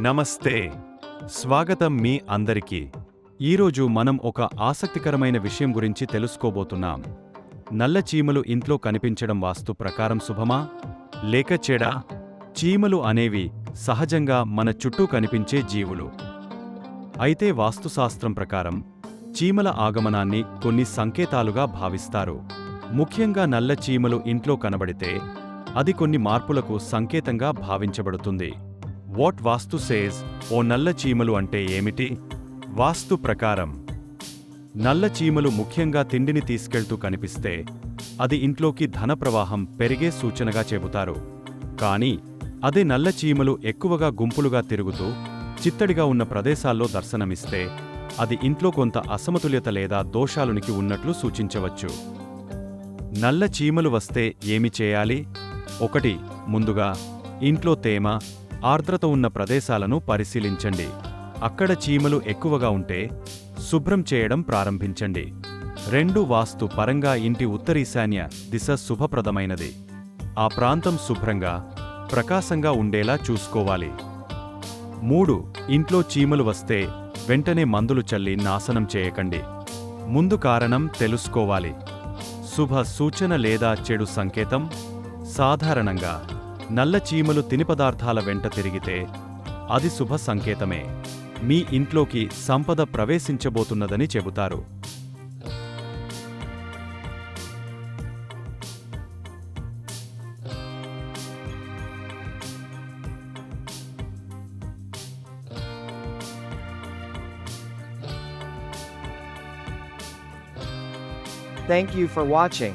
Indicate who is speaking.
Speaker 1: నమస్తే. స్వాగతం మీ అందరికీ. ఈరోజు మనం ఒక ఆసక్తికరమైన విషయం గురించి తెలుసుకోబోతున్నాం. నల్ల చీమలు ఇంట్లో కనిపించడం వాస్తు ప్రకారం శుభమా? లేక చెడా? చీమలు అనేవి సహజంగా మన చుట్టూ కనిపించే జీవులు. అయితే వాస్తుశాస్త్రం ప్రకారం చీమల ఆగమనాన్ని కొన్ని సంకేతాలుగా భావిస్తారు. ముఖ్యంగా నల్ల చీమలు ఇంట్లో కనబడితే అది కొన్ని మార్పులకు సంకేతంగా భావించబడుతుంది. వాట్ వాస్తు సేజ్ ఓ నల్ల చీమలు అంటే ఏమిటి? వాస్తు ప్రకారం నల్ల చీమలు ముఖ్యంగా తిండిని తీసుకెళ్తూ కనిపిస్తే అది ఇంట్లోకి ధన ప్రవాహం పెరిగే సూచనగా చెబుతారు. కానీ అదే నల్ల చీమలు ఎక్కువగా గుంపులుగా తిరుగుతూ చిత్తడిగా ఉన్న ప్రదేశాల్లో దర్శనమిస్తే అది ఇంట్లో కొంత అసమతుల్యత లేదా దోషాలునికి ఉన్నట్లు సూచించవచ్చు. నల్ల చీమలు వస్తే ఏమి చేయాలి? ఒకటి ముందుగా ఇంట్లో తేమ ఆర్ద్రత ఉన్న ప్రదేశాలను పరిశీలించండి. అక్కడ చీమలు ఎక్కువగా ఉంటే శుభ్రం చేయడం ప్రారంభించండి. రెండు వాస్తు పరంగా ఇంటి ఉత్తరీశాన్య దిశ శుభప్రదమైనది. ఆ ప్రాంతం శుభ్రంగా ప్రకాశంగా ఉండేలా చూసుకోవాలి. మూడు ఇంట్లో చీమలు వస్తే వెంటనే మందులు చల్లి నాశనం చేయకండి. ముందు కారణం తెలుసుకోవాలి. శుభ సూచన లేదా చెడు సంకేతం సాధారణంగా నల్ల చీమలు తిని పదార్థాల వెంట తిరిగితే అది శుభ సంకేతమే మీ ఇంట్లోకి సంపద ప్రవేశించబోతున్నదని చెబుతారు
Speaker 2: Thank you for watching.